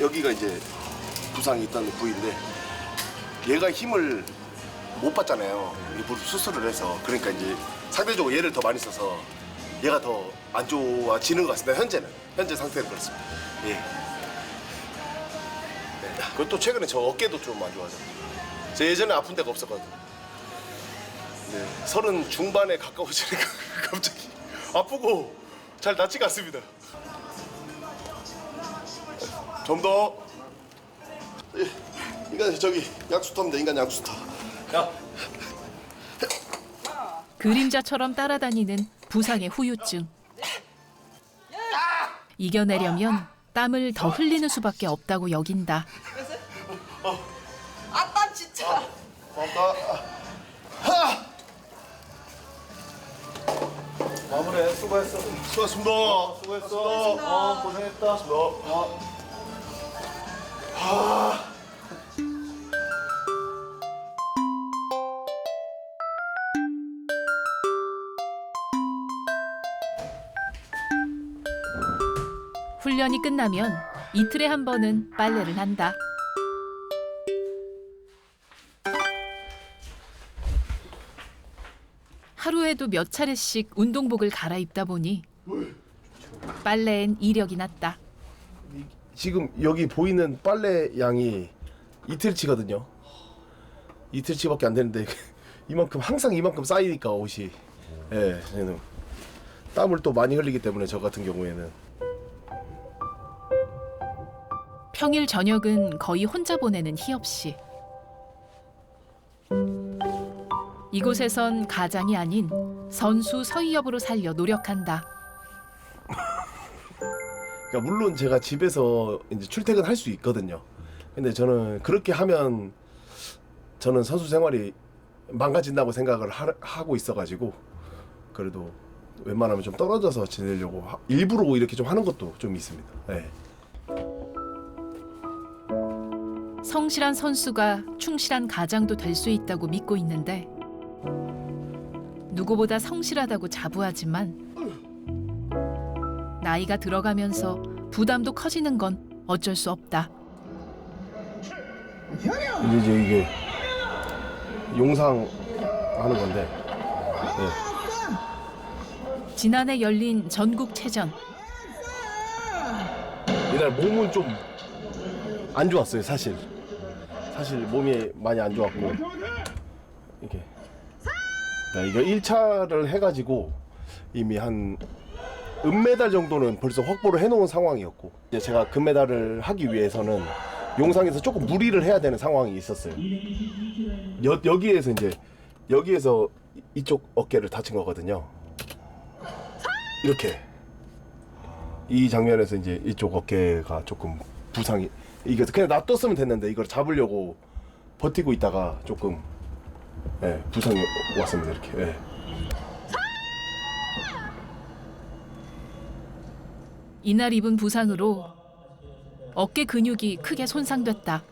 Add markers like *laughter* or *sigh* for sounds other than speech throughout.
여기가 이제 부상이 있던 부위인데 얘가 힘을 못 받잖아요. 일부러 수술을 해서 그러니까 이제 상대적으로 얘를 더 많이 써서 얘가 더 안 좋아지는 것 같습니다. 현재는 현재 상태는 그렇습니다. 예. 네. 그것도 최근에 저 어깨도 좀 안 좋아져. 저 예전에 아픈 데가 없었거든요. 네. 서른 중반에 가까워지니까 *laughs* 갑자기 아프고 잘 낫지가 않습니다. 좀 더. 예, 인간 저기 약수터입니다. 인간 약수터. 그림자처럼 따라다니는 부상의 후유증. 이겨내려면 땀을 더 흘리는 수밖에 없다고 여긴다. 아빠 진짜. 고맙다. 하! 마무리 수고했어. 수고했습니다. 수고했어. 어, 고생했다. 어. 훈련이 끝나면 이틀에 한 번은 빨래를 한다. 하루에도 몇 차례씩 운동복을 갈아입다 보니 빨래엔 이력이 났다. 지금 여기 보이는 빨래 양이 이틀치거든요. 이틀치밖에 안 되는데 *laughs* 이만큼 항상 이만큼 쌓이니까 옷이 예, 저는 땀을 또 많이 흘리기 때문에 저 같은 경우에는 평일 저녁은 거의 혼자 보내는 희엽 씨. 이곳에선 가장이 아닌 선수 서희엽으로 살려 노력한다. 그러니까 물론 제가 집에서 이제 출퇴근 할 수 있거든요. 근데 저는 그렇게 하면 저는 선수 생활이 망가진다고 생각을 하, 하고 있어가지고 그래도 웬만하면 좀 떨어져서 지내려고 하- 일부러 이렇게 좀 하는 것도 좀 있습니다. 네. 성실한 선수가 충실한 가장도 될 수 있다고 믿고 있는데 누구보다 성실하다고 자부하지만 나이가 들어가면서 부담도 커지는 건 어쩔 수 없다. 이제 이제 이게 용상 하는 건데. 네. 지난해 열린 전국체전. 이날 몸은 좀 안 좋았어요 사실. 사실 몸이 많이 안 좋았고. 이게. 나 이거 1차를 해가지고 이미 한 은메달 정도는 벌써 확보를 해놓은 상황이었고 이제 제가 금메달을 하기 위해서는 용상에서 조금 무리를 해야 되는 상황이 있었어요. 여, 여기에서 이제 여기에서 이- 이쪽 어깨를 다친 거거든요. 이렇게. 이 장면에서 이제 이쪽 어깨가 조금 부상이 이게 그냥 놔뒀으면 됐는데 이걸 잡으려고 버티고 있다가 조금 예, 부상이 왔습니다 이렇게. 예. 이날 입은 부상으로 어깨 근육이 크게 손상됐다.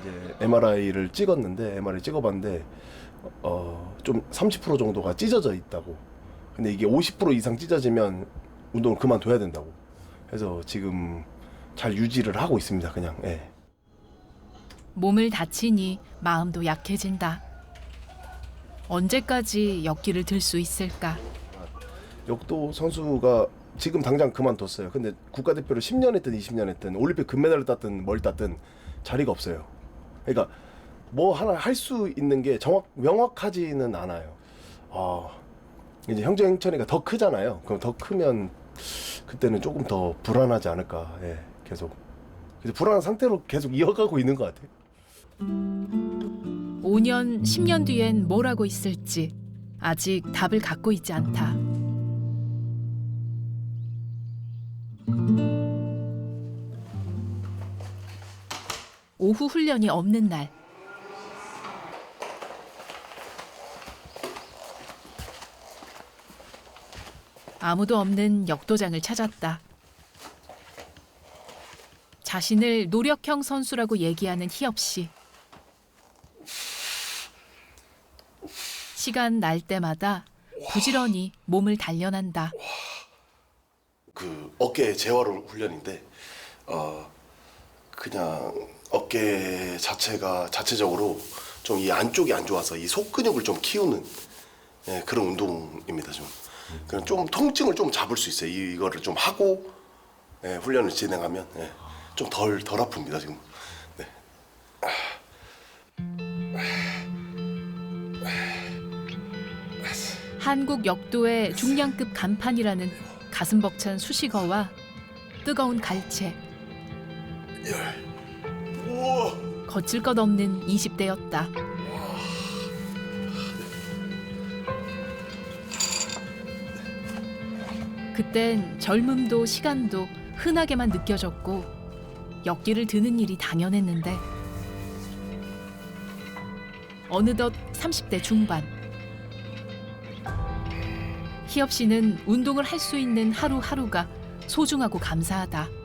이제 MRI를 찍었는데 MRI 찍어봤는데 어 좀 30% 정도가 찢어져 있다고 근데 이게 50% 이상 찢어지면 운동을 그만둬야 된다고 그래서 지금 잘 유지를 하고 있습니다 그냥 예. 몸을 다치니 마음도 약해진다. 언제까지 역기를 들 수 있을까? 역도 선수가 지금 당장 그만뒀어요. 근데 국가대표를 10년 했든 20년 했든 올림픽 금메달을 땄든 뭘 땄든 자리가 없어요. 그러니까 뭐 하나 할 수 있는 게 정확 명확하지는 않아요. 아 이제 형제 형천이가 더 크잖아요. 그럼 더 크면 그때는 조금 더 불안하지 않을까. 예, 계속. 그래서 불안한 상태로 계속 이어가고 있는 것 같아요. 5년, 10년 뒤엔 뭘 하고 있을지 아직 답을 갖고 있지 않다. 오후 훈련이 없는 날. 아무도 없는 역도장을 찾았다. 자신을 노력형 선수라고 얘기하는 희엽 씨. 시간 날 때마다 부지런히 몸을 단련한다. 그 어깨 재활 훈련인데 어 그냥 어깨 자체가 자체적으로 좀 이 안쪽이 안 좋아서 이 속 근육을 좀 키우는 예, 그런 운동입니다 좀. 그런 좀 통증을 좀 잡을 수 있어요. 이- 이거를 좀 하고 예, 훈련을 진행하면 예, 좀덜 덜 아픕니다 지금. 네. 한국 역도의 중량급 간판이라는 가슴 벅찬 수식어와 뜨거운 갈채. 거칠 것 없는 20대였다. 그땐 젊음도 시간도 흔하게만 느껴졌고 역기를 드는 일이 당연했는데 어느덧 30대 중반 희엽 씨는 운동을 할 수 있는 하루하루가 소중하고 감사하다.